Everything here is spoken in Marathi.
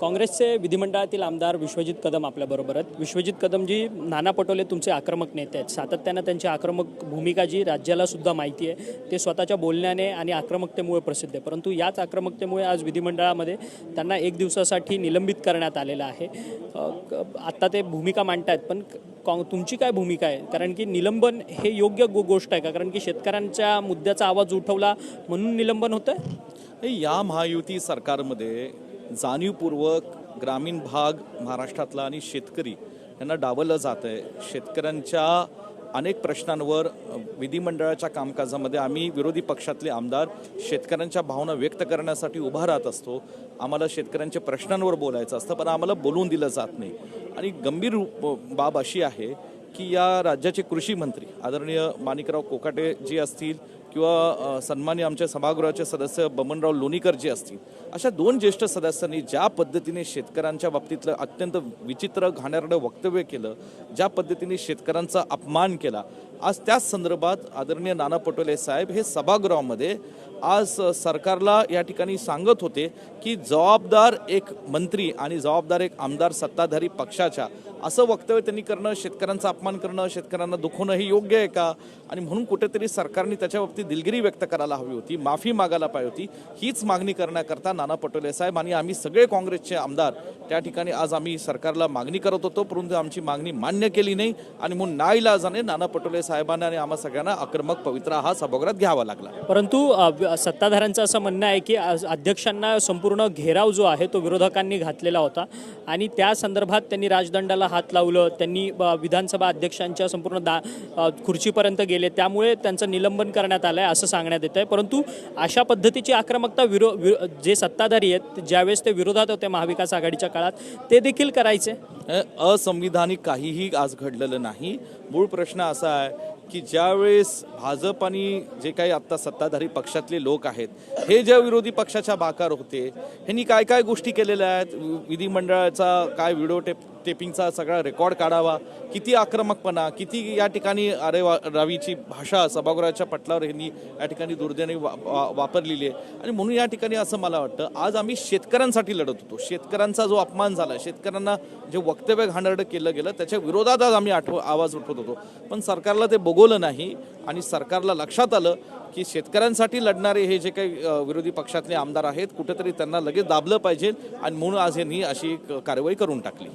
काँग्रेसचे विधिमंडळातील आमदार विश्वजित कदम आपल्याबरोबर आहेत विश्वजित कदमजी नाना पटोले तुमचे आक्रमक नेते आहेत. सातत्यानं त्यांची आक्रमक भूमिका जी राज्याला सुद्धा माहिती आहे ते स्वतःच्या बोलण्याने आणि आक्रमकतेमुळे प्रसिद्ध आहे. परंतु याच आक्रमकतेमुळे आज विधिमंडळामध्ये त्यांना एक दिवसासाठी निलंबित करण्यात आलेलं आहे. आत्ता ते भूमिका मांडतायत पण कॉ तुमची काय भूमिका आहे? कारण की निलंबन हे योग्य गो गोष्ट आहे का? कारण की शेतकऱ्यांच्या मुद्द्याचा आवाज उठवला म्हणून निलंबन होतं या महायुती सरकारमध्ये जाणीवपूर्वक ग्रामीण भाग महाराष्ट्रातला आणि शेतकरी यांना डावलं जात आहे. शेतकऱ्यांच्या अनेक प्रश्नांवर विधिमंडळाच्या कामकाजामध्ये आम्ही विरोधी पक्षातले आमदार शेतकऱ्यांच्या भावना व्यक्त करण्यासाठी उभा राहत असतो. आम्हाला शेतकऱ्यांच्या प्रश्नांवर बोलायचं असतं पण आम्हाला बोलवून दिलं जात नाही. आणि गंभीर बाब अशी आहे की या राज्याचे कृषी मंत्री आदरणीय माणिकराव कोकाटे जी असतील किंवा सन्मान्य आमच्या सभागृहाचे सदस्य बमनराव लोणीकर जे असतील अशा दोन ज्येष्ठ सदस्यांनी ज्या पद्धतीने शेतकऱ्यांच्या बाबतीतलं अत्यंत विचित्र घाणेरडं वक्तव्य केलं ज्या पद्धतीने शेतकऱ्यांचा अपमान केला आज त्याच संदर्भात आदरणीय नाना पटोले साहेब हे सभागृहामध्ये आज सरकारला या ठिकाणी सांगत होते की जबाबदार एक मंत्री आणि जबाबदार एक आमदार सत्ताधारी पक्षाच्या असं वक्तव्य त्यांनी करणं शेतकऱ्यांचा अपमान करणं शेतकऱ्यांना दुखवणं हे योग्य आहे का? आणि म्हणून कुठेतरी सरकारने त्याच्या बाबतीत दिलगिरी व्यक्त करायला हवी होती माफी मागायला पाहिजे होती. हीच मागणी करण्याकरता नाना पटोले साहेब आणि आम्ही सगळे काँग्रेसचे आमदार त्या ठिकाणी आज आम्ही सरकारला मागणी करत होतो परंतु आमची मागणी मान्य केली नाही आणि म्हणून नाईलाजाने नाना पटोले साहेबांना आणि आम्हा सगळ्यांना आक्रमक पवित्रा हा सभागृहात घ्यावा लागला. परंतु सत्ताधाऱ्यांचं असं म्हणणं आहे की अध्यक्षांना संपूर्ण घेराव जो आहे तो विरोधकांनी घातलेला होता आणि त्या संदर्भात त्यांनी राजदंडाला हात लावलं त्यांनी विधानसभा अध्यक्षांच्या संपूर्ण दा खुर्चीपर्यंत गेले. त्यामुळे त्यांचं निलंबन करण्यात आलं आहे असं सांगण्यात येतं आहे परंतु अशा पद्धतीची आक्रमकता विरो विर जे सत्ताधारी आहेत ज्यावेळेस ते विरोधात होते महाविकास आघाडीच्या काळात ते देखील करायचे? असंविधानिक काहीही आज घडलेलं नाही. मूळ प्रश्न असा आहे की ज्यावेळेस भाजप आणि जे काही आत्ता सत्ताधारी पक्षातले लोक आहेत हे ज्या विरोधी पक्षाच्या बाकार होते ह्यांनी काय काय गोष्टी केलेल्या आहेत? विधिमंडळाचा काय व्हिडिओ टेप टेपिंगचा सगळा रेकॉर्ड काढावा. किती आक्रमकपणा किती या ठिकाणी अरे वा रावीची भाषा सभागृहाच्या पटलावर ह्यांनी या ठिकाणी दुर्दैनी वा, वापरलेली आहे. आणि म्हणून या ठिकाणी असं मला वाटतं आज आम्ही शेतकऱ्यांसाठी लढत होतो. शेतकऱ्यांचा जो अपमान झाला शेतकऱ्यांना जे वक्तव्य घाणेरडं केलं गेलं त्याच्या विरोधात आज आम्ही आठव आवाज उठवत होतो. पण सरकारला ते बघवलं नाही आणि सरकारला लक्षात आलं की शेतकऱ्यांसाठी लढणारे हे जे काही विरोधी पक्षातले आमदार आहेत कुठेतरी त्यांना लगेच दाबलं पाहिजे आणि म्हणून आज यांनी अशी कारवाई करून टाकली.